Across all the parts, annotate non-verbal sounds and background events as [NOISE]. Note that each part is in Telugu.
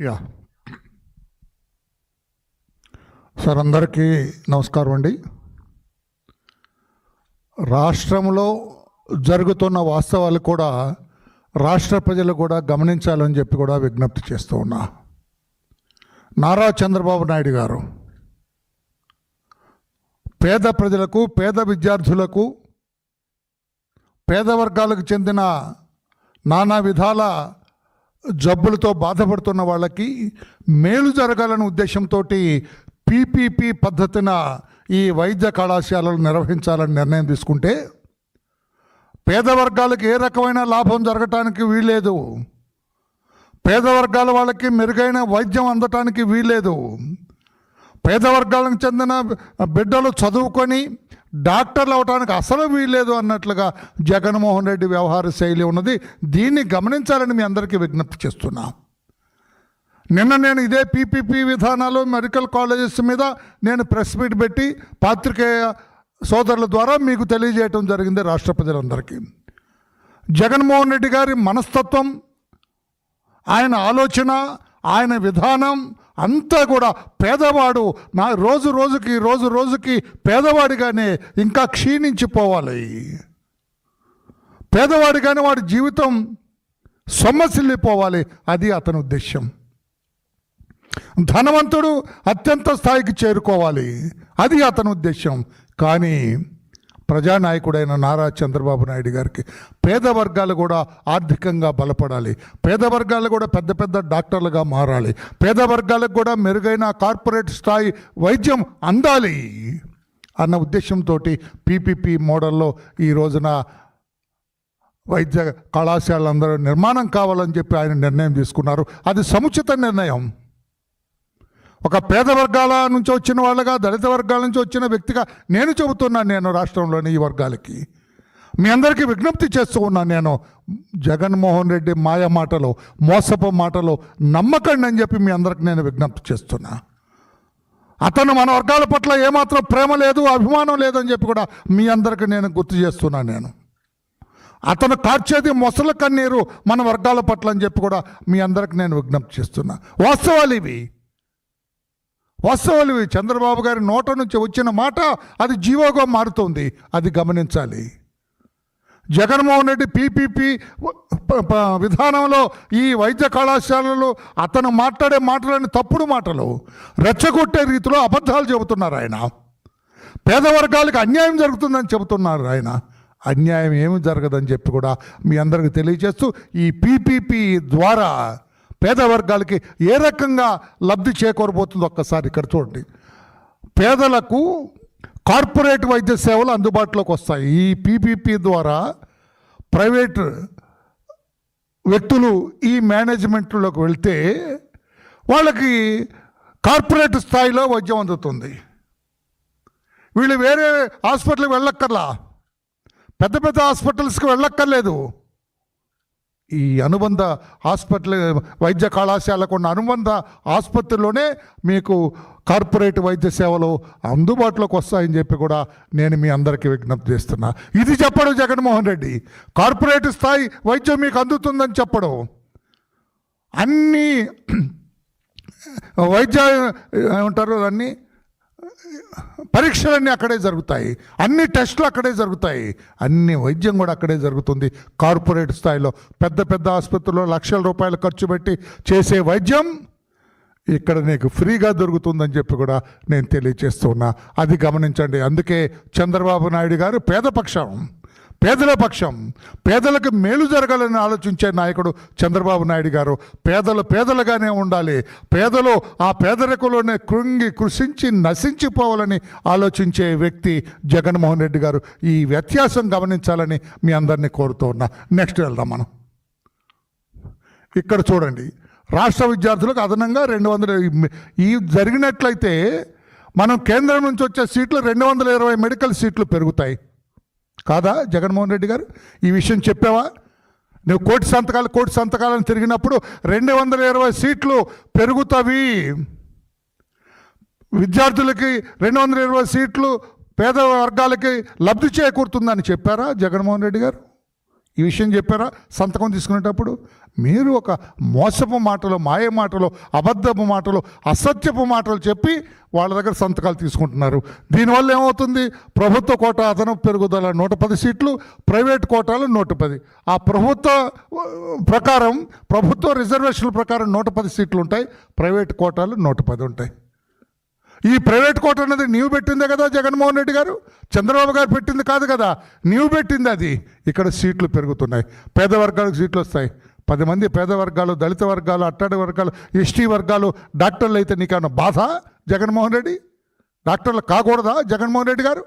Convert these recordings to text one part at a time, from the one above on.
యా. సార్ అందరికీ నమస్కారం అండి. రాష్ట్రంలో జరుగుతున్న వాస్తవాలు కూడా రాష్ట్ర ప్రజలు కూడా గమనించాలని చెప్పి కూడా విజ్ఞప్తి చేస్తూ ఉన్నా. నారా చంద్రబాబు నాయుడు గారు పేద ప్రజలకు పేద విద్యార్థులకు పేద వర్గాలకు చెందిన నానా విధాల జబ్బులతో బాధపడుతున్న వాళ్ళకి మేలు జరగాలనే ఉద్దేశంతో పీపీపీ పద్ధతిన ఈ వైద్య కళాశాలలు నిర్వహించాలని నిర్ణయం తీసుకుంటే పేద వర్గాలకు ఏ రకమైన లాభం జరగటానికి వీల్లేదు. పేద వర్గాల వాళ్ళకి మెరుగైన వైద్యం అందటానికి వీల్లేదు. పేద వర్గాలకు చెందిన బిడ్డలు చదువుకొని డాక్టర్లు అవడానికి అసలు వీల్లేదు అన్నట్లుగా జగన్మోహన్ రెడ్డి వ్యవహార శైలి ఉన్నది. దీన్ని గమనించాలని మీ అందరికీ విజ్ఞప్తి చేస్తున్నా. నిన్న నేను ఇదే పీపీపీ విధానాలు మెడికల్ కాలేజెస్ మీద నేను ప్రెస్ మీట్ పెట్టి పాత్రికేయ సోదరుల ద్వారా మీకు తెలియజేయటం జరిగింది రాష్ట్ర ప్రజలందరికీ. జగన్మోహన్ రెడ్డి గారి మనస్తత్వం ఆయన ఆలోచన ఆయన విధానం అంతా కూడా పేదవాడు నా రోజు రోజుకి రోజు రోజుకి పేదవాడిగానే ఇంకా క్షీణించిపోవాలి. పేదవాడిగానే వాడి జీవితం సొమ్మసిల్లిపోవాలి. అది అతని ఉద్దేశం ధనవంతుడు అత్యంత స్థాయికి చేరుకోవాలి. అది అతని ఉద్దేశం కానీ ప్రజానాయకుడైన నారా చంద్రబాబు నాయుడు గారికి పేద వర్గాలు కూడా ఆర్థికంగా బలపడాలి. పేద వర్గాలు కూడా పెద్ద పెద్ద డాక్టర్లుగా మారాలి. పేద వర్గాలకు కూడా మెరుగైన కార్పొరేట్ స్థాయి వైద్యం అందాలి అన్న ఉద్దేశంతో పీపీపీ మోడల్లో ఈ రోజున వైద్య కళాశాలందరూ నిర్మాణం కావాలని చెప్పి ఆయన నిర్ణయం తీసుకున్నారు. అది సముచిత నిర్ణయం. ఒక పేద వర్గాల నుంచి వచ్చిన వాళ్ళగా దళిత వర్గాల నుంచి వచ్చిన వ్యక్తిగా నేను చెబుతున్నాను నేను రాష్ట్రంలోని ఈ వర్గాలకి. మీ అందరికీ విజ్ఞప్తి చేస్తూ ఉన్నాను నేను జగన్మోహన్ రెడ్డి మాయ మాటలు మోసపు మాటలు నమ్మకండి అని చెప్పి మీ అందరికి నేను విజ్ఞప్తి చేస్తున్నా. అతను మన వర్గాల పట్ల ఏమాత్రం ప్రేమ లేదు అభిమానం లేదని చెప్పి కూడా మీ అందరికీ నేను గుర్తు చేస్తున్నాను నేను. అతను కార్చేది మొసల కన్నీరు మన వర్గాల పట్ల అని చెప్పి కూడా మీ అందరికి నేను విజ్ఞప్తి చేస్తున్నా. వాస్తవాలు ఇవి. వాస్తవాలు చంద్రబాబు గారి నోట నుంచి వచ్చిన మాట అది జీవోగా మారుతుంది. అది గమనించాలి. జగన్మోహన్ రెడ్డి పీపీపీ విధానంలో ఈ వైద్య కళాశాలలో అతను మాట్లాడే మాటలని తప్పుడు మాటలు రెచ్చగొట్టే రీతిలో అబద్ధాలు చెబుతున్నారు ఆయన. పేద వర్గాలకు అన్యాయం జరుగుతుందని చెబుతున్నారు ఆయన. అన్యాయం ఏమి జరగదని చెప్పి కూడా మీ అందరికీ తెలియజేస్తూ ఈ పీపీపీ ద్వారా పేద వర్గాలకి ఏ రకంగా లబ్ధి చేకూరబోతుందో ఒక్కసారి ఇక్కడ చూడండి. పేదలకు కార్పొరేట్ వైద్య సేవలు అందుబాటులోకి వస్తాయి. ఈ పీపీపీ ద్వారా ప్రైవేట్ వ్యక్తులు ఈ మేనేజ్మెంట్లోకి వెళ్తే వాళ్ళకి కార్పొరేట్ స్థాయిలో వైద్యం అందుతుంది. వీళ్ళు వేరే హాస్పిటల్కి వెళ్ళక్కర్లా. పెద్ద పెద్ద హాస్పిటల్స్కి వెళ్ళక్కర్లేదు. ఈ అనుబంధ హాస్పిటల్ వైద్య కళాశాలకు ఉన్న అనుబంధ ఆసుపత్రిలోనే మీకు కార్పొరేట్ వైద్య సేవలు అందుబాటులోకి వస్తాయని చెప్పి కూడా నేను మీ అందరికీ విజ్ఞప్తి చేస్తున్నా. ఇది చెప్పడం జగన్మోహన్ రెడ్డి. కార్పొరేట్ స్థాయి వైద్యం మీకు అందుతుందని చెప్పడం. అన్ని [CLEARS THROAT] వైద్య ఏమంటారు అన్నీ పరీక్షలన్నీ అక్కడే జరుగుతాయి. అన్ని టెస్టులు అక్కడే జరుగుతాయి. అన్ని వైద్యం కూడా అక్కడే జరుగుతుంది. కార్పొరేట్ స్థాయిలో పెద్ద పెద్ద ఆసుపత్రుల్లో లక్షల రూపాయలు ఖర్చు పెట్టి చేసే వైద్యం ఇక్కడ నీకు ఫ్రీగా దొరుకుతుందని చెప్పి కూడా నేను తెలియజేస్తున్నా అది గమనించండి. అందుకే చంద్రబాబు నాయుడు గారు పేదపక్షం. పేదల పక్షం పేదలకు మేలు జరగాలని ఆలోచించే నాయకుడు చంద్రబాబు నాయుడు గారు. పేదలు పేదలుగానే ఉండాలి. పేదలు ఆ పేదరికంలోనే కృంగి కృషించి నశించిపోవాలని ఆలోచించే వ్యక్తి జగన్మోహన్ రెడ్డి గారు. ఈ వ్యత్యాసం గమనించాలని మీ అందరినీ కోరుతూ ఉన్నా. నెక్స్ట్ వెళ్దాం మనం. ఇక్కడ చూడండి. రాష్ట్ర విద్యార్థులకు అదనంగా రెండు వందల ఈ జరిగినట్లయితే మనం కేంద్రం నుంచి వచ్చే సీట్లు రెండు వందల ఇరవై మెడికల్ సీట్లు పెరుగుతాయి. కాదా జగన్మోహన్ రెడ్డి గారు? ఈ విషయం చెప్పావా? నువ్వు కోటి సంతకాలు కోటి సంతకాలను తిరిగినప్పుడు రెండు వందల ఇరవై సీట్లు పెరుగుతావి. విద్యార్థులకి రెండు వందల ఇరవై సీట్లు పేద వర్గాలకి లబ్ధి చేకూరుతుందని చెప్పారా జగన్మోహన్ రెడ్డి గారు? ఈ విషయం చెప్పారా? సంతకం తీసుకునేటప్పుడు మీరు ఒక మోసపు మాటలు మాయ మాటలు అబద్ధపు మాటలు అసత్యపు మాటలు చెప్పి వాళ్ళ దగ్గర సంతకాలు తీసుకుంటున్నారు. దీనివల్ల ఏమవుతుంది? ప్రభుత్వ కోట అదనపు పెరుగుదల నూట పది సీట్లు ప్రైవేట్ కోటాలు నూట పది. ఆ ప్రభుత్వ ప్రకారం ప్రభుత్వ రిజర్వేషన్ల ప్రకారం నూట పది సీట్లు ఉంటాయి ప్రైవేట్ కోటాలు నూట పది ఉంటాయి. ఈ ప్రైవేట్ కోట అనేది నీవు పెట్టిందే కదా జగన్మోహన్ రెడ్డి గారు? చంద్రబాబు గారు పెట్టింది కాదు కదా. నీవు పెట్టింది అది. ఇక్కడ సీట్లు పెరుగుతున్నాయి. పేద వర్గాలకు సీట్లు వస్తాయి. పది మంది పేద వర్గాలు దళిత వర్గాలు అట్టాడి వర్గాలు ఎస్టీ వర్గాలు డాక్టర్లు అయితే నీకేమన్నా బాధ జగన్మోహన్ రెడ్డి? డాక్టర్లు కాకూడదా జగన్మోహన్ రెడ్డి గారు?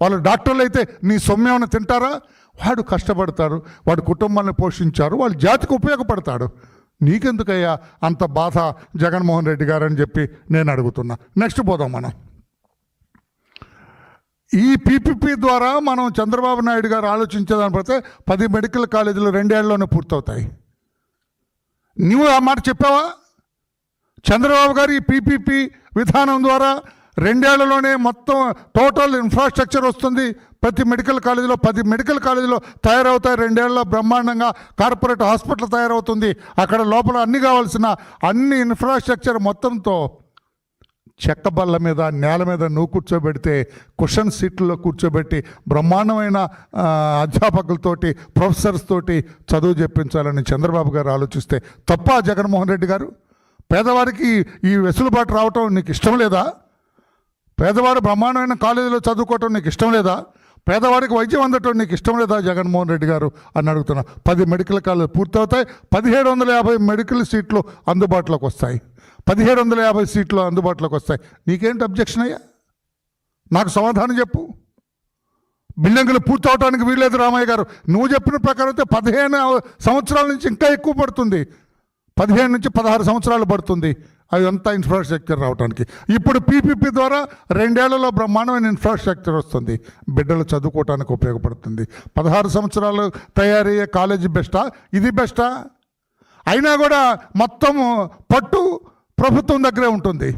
వాళ్ళు డాక్టర్లు అయితే నీ సొమ్మేమైనా తింటారా? వాడు కష్టపడతారు. వాడు కుటుంబాన్ని పోషించారు. వాళ్ళ జాతికి ఉపయోగపడతాడు. నీకెందుకయ్యా అంత బాధ జగన్మోహన్ రెడ్డి గారు అని చెప్పి నేను అడుగుతున్నా. నెక్స్ట్ పోదాం మనం. ఈ పీపీపీ ద్వారా మనం చంద్రబాబు నాయుడు గారు ఆలోచించేదాన్ని పడితే పది మెడికల్ కాలేజీలు రెండేళ్ళలోనే పూర్తవుతాయి. నువ్వు ఆ మాట చెప్పావా? చంద్రబాబు గారు ఈ పీపీపీ విధానం ద్వారా రెండేళ్ళలోనే మొత్తం టోటల్ ఇన్ఫ్రాస్ట్రక్చర్ వస్తుంది. ప్రతి మెడికల్ కాలేజీలో పది మెడికల్ కాలేజీలో తయారవుతాయి. రెండేళ్ళలో బ్రహ్మాండంగా కార్పొరేట్ హాస్పిటల్ తయారవుతుంది. అక్కడ లోపల అన్ని కావాల్సిన అన్ని ఇన్ఫ్రాస్ట్రక్చర్ మొత్తంతో చెక్క బల్ల మీద నేల మీద నువ్వు కూర్చోబెడితే కుషన్ సీట్లలో కూర్చోబెట్టి బ్రహ్మాండమైన అధ్యాపకులతోటి ప్రొఫెసర్స్ తోటి చదువు చెప్పించాలని చంద్రబాబు గారు ఆలోచిస్తే తప్ప జగన్మోహన్ రెడ్డి గారు? పేదవారికి ఈ వెసులుబాటు రావటం నీకు ఇష్టం లేదా? పేదవాడు బ్రహ్మాండమైన కాలేజీలో చదువుకోవటం నీకు ఇష్టం లేదా? పేదవాడికి వైద్యం అందటం నీకు ఇష్టం లేదా? జగన్మోహన్ రెడ్డి గారు అని అడుగుతున్నా. పది మెడికల్ కాలేజ్ పూర్తవుతాయి. పదిహేడు వందల యాభై మెడికల్ సీట్లు అందుబాటులోకి వస్తాయి. పదిహేడు వందల యాభై సీట్లు అందుబాటులోకి వస్తాయి. నీకేంటి అబ్జెక్షన్ అయ్యా? నాకు సమాధానం చెప్పు. బిల్డింగులు పూర్తవటానికి వీల్లేదు రామయ్య గారు. నువ్వు చెప్పిన ప్రకారం అయితే పదిహేను సంవత్సరాల నుంచి ఇంకా ఎక్కువ పడుతుంది. పదిహేను నుంచి పదహారు సంవత్సరాలు పడుతుంది. అదంతా ఇన్ఫ్రాస్ట్రక్చర్ రావడానికి ఇప్పుడు పీపీపీ ద్వారా రెండేళ్ళలో బ్రహ్మాండమైన ఇన్ఫ్రాస్ట్రక్చర్ వస్తుంది. బిడ్డలు చదువుకోవటానికి ఉపయోగపడుతుంది. పదహారు సంవత్సరాలు తయారయ్యే కాలేజీ బెస్టా? ఇది బెస్టా? అయినా కూడా మొత్తం పట్టు ప్రభుత్వం దగ్గరే ఉంటుంది.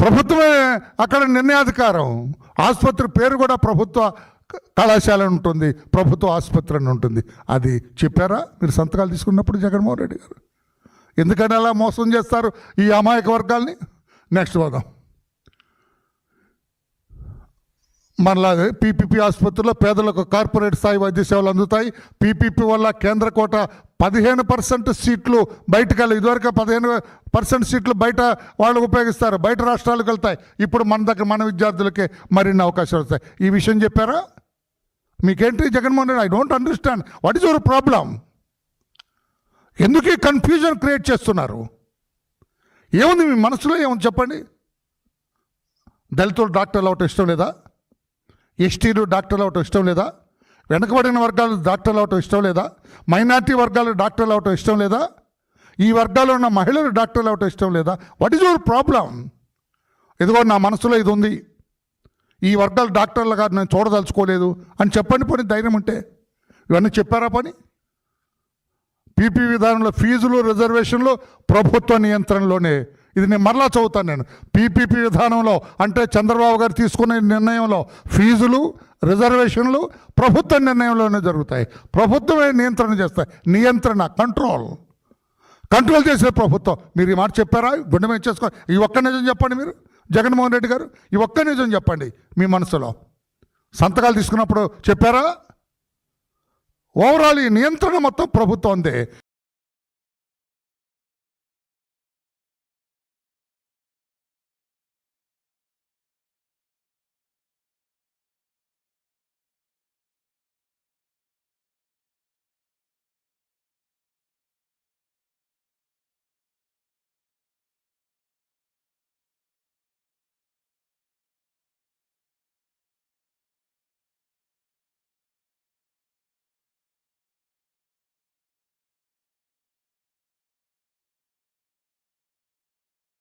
ప్రభుత్వమే అక్కడ నిర్ణయాధికారం. ఆసుపత్రి పేరు కూడా ప్రభుత్వ కళాశాల అని ఉంటుంది. ప్రభుత్వ ఆసుపత్రి అని ఉంటుంది. అది చెప్పారా? మీరు సంతకాలు తీసుకున్నప్పుడు జగన్మోహన్ రెడ్డి గారు? ఎందుకని అలా మోసం చేస్తారు ఈ అమాయక వర్గాల్ని? నెక్స్ట్ పోదాం. మరలా పీపీపీ ఆసుపత్రిలో పేదలకు కార్పొరేట్ స్థాయి వైద్య సేవలు అందుతాయి. పీపీపీ వల్ల కేంద్ర కోట పదిహేను పర్సెంట్ సీట్లు బయటకు వెళ్ళి ఇదివరకు పదిహేను పర్సెంట్ సీట్లు బయట వాళ్ళు ఉపయోగిస్తారు. బయట రాష్ట్రాలకు వెళ్తాయి. ఇప్పుడు మన దగ్గర మన విద్యార్థులకే మరిన్ని అవకాశాలు వస్తాయి. ఈ విషయం చెప్పారా? మీకేంటి Jaganmohan Reddy? I don't understand what is your problem ఎందుకు ఈ కన్ఫ్యూజన్ క్రియేట్ చేస్తున్నారు? ఏముంది మీ మనసులో ఏముంది చెప్పండి? దళితులు డాక్టర్లు అవటం ఇష్టం లేదా? ఎస్టీలు డాక్టర్లు అవటం ఇష్టం లేదా? వెనకబడిన వర్గాలు డాక్టర్లు అవటం ఇష్టం లేదా? మైనార్టీ వర్గాలు డాక్టర్లు అవటం ఇష్టం లేదా? ఈ వర్గాల్లో ఉన్న మహిళలు డాక్టర్లు అవటం ఇష్టం లేదా? వాట్ ఈజ్ యువర్ ప్రాబ్లం ఇదిగో నా మనసులో ఇది ఉంది. ఈ వర్గాలు డాక్టర్లు కాదు నేను చూడదలుచుకోలేదు. అని చెప్పండి పోనీ ధైర్యం ఉంటే. ఇవన్నీ చెప్పారా పని? పీపీ విధానంలో ఫీజులు రిజర్వేషన్లు ప్రభుత్వ నియంత్రణలోనే. ఇది నేను మరలా చదువుతాను నేను. పీపీపీ విధానంలో అంటే చంద్రబాబు గారు తీసుకునే నిర్ణయంలో ఫీజులు రిజర్వేషన్లు ప్రభుత్వ నిర్ణయంలోనే జరుగుతాయి. ప్రభుత్వమే నియంత్రణ చేస్తాయి. నియంత్రణ కంట్రోల్. కంట్రోల్ చేసే ప్రభుత్వం. మీరు ఈ మాట చెప్పారా? గుండె మీద చేసుకో. ఈ ఒక్క నిజం చెప్పండి మీరు. జగన్మోహన్ రెడ్డి గారు ఈ ఒక్క నిజం చెప్పండి మీ మనసులో. సంతకాలు తీసుకున్నప్పుడు చెప్పారా? ఓవరాల్ ఈ నియంత్రణ మొత్తం ప్రభుత్వందే.